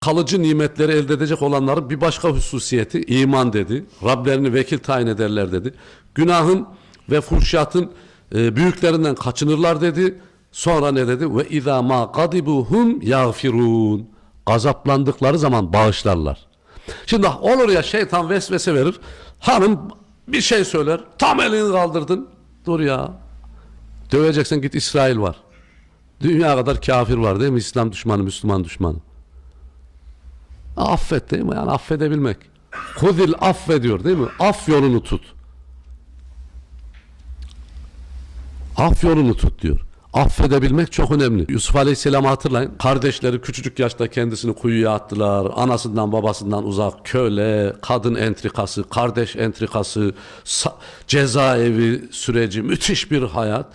kalıcı nimetleri elde edecek olanların bir başka hususiyeti iman dedi. Rablerini vekil tayin ederler dedi. Günahın ve fuhşiyatın e, büyüklerinden kaçınırlar dedi. Sonra ne dedi? Ve izâ mâ gadibuhum yağfirûn. Gazaplandıkları zaman bağışlarlar. Şimdi olur ya şeytan vesvese verir. Hanım bir şey söyler. Tam elini kaldırdın. Dur ya. Döveceksen git İsrail var. Dünya kadar kafir var değil mi? İslam düşmanı, Müslüman düşmanı. Affet değil mi? Yani affedebilmek. Hudil affediyor değil mi? Af yolunu tut. Af yolunu tut diyor. Affedebilmek çok önemli. Yusuf Aleyhisselam'ı hatırlayın. Kardeşleri küçücük yaşta kendisini kuyuya attılar. Anasından babasından uzak köle, kadın entrikası, kardeş entrikası, cezaevi süreci müthiş bir hayat.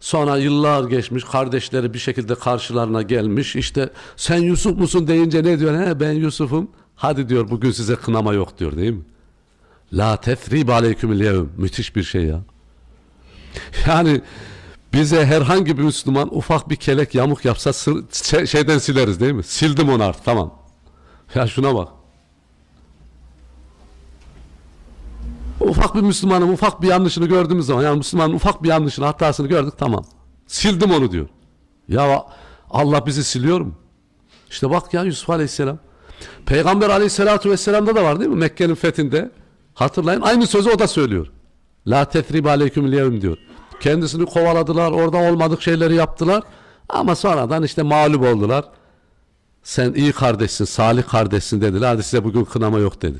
Sonra yıllar geçmiş kardeşleri bir şekilde karşılarına gelmiş. İşte sen Yusuf musun deyince ne diyor? He ben Yusuf'um. Hadi diyor bugün size kınama yok diyor değil mi? La tefrib aleykümül yevm. Müthiş bir şey ya. Yani bize herhangi bir Müslüman ufak bir kelek yamuk yapsa şey- şeyden sileriz değil mi? Sildim onu artık tamam. Ya şuna bak. Ufak bir Müslümanın ufak bir yanlışını gördüğümüz zaman yani Müslümanın ufak bir yanlışını hatasını gördük tamam. Sildim onu diyor. Ya Allah bizi siliyor mu? İşte bak ya Yusuf Aleyhisselam. Peygamber Aleyhisselatü Vesselam'da da var değil mi? Mekke'nin fethinde. Hatırlayın aynı sözü o da söylüyor. La tetrib aleyküm yevm diyor. Kendisini kovaladılar, orada olmadık şeyleri yaptılar. Ama sonradan işte mağlup oldular. Sen iyi kardeşsin, salih kardeşsin dediler. Hadi size bugün kınama yok dedi.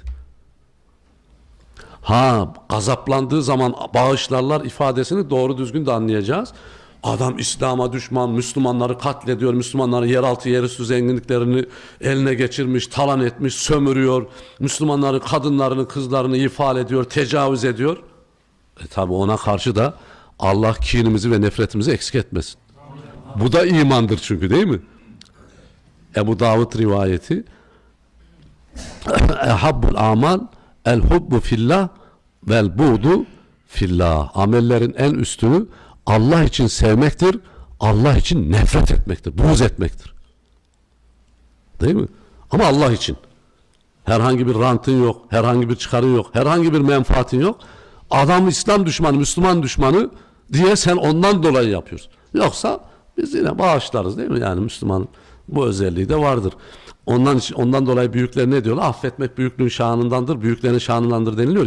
Ha gazaplandığı zaman bağışlarlar ifadesini doğru düzgün de anlayacağız. Adam İslam'a düşman, Müslümanları katlediyor, Müslümanların yeraltı yerüstü zenginliklerini eline geçirmiş, talan etmiş, sömürüyor. Müslümanları, kadınlarını, kızlarını ifade ediyor, tecavüz ediyor. E tabi ona karşı da Allah kinimizi ve nefretimizi eksik etmesin. Bu da imandır çünkü değil mi? Ebu Davud rivayeti Ehabbul amal el hubbu fillah vel buğdu fillah. Amellerin en üstünü Allah için sevmektir, Allah için nefret etmektir, buğz etmektir. Değil mi? Ama Allah için. Herhangi bir rantın yok, herhangi bir çıkarın yok, herhangi bir menfaatin yok. Adam İslam düşmanı, Müslüman düşmanı diye sen ondan dolayı yapıyorsun. Yoksa biz yine bağışlarız değil mi? Yani Müslümanın bu özelliği de vardır. Ondan ondan dolayı büyükler ne diyorlar? Affetmek büyüklüğün şanındandır, büyüklerin şanındandır deniliyor ya.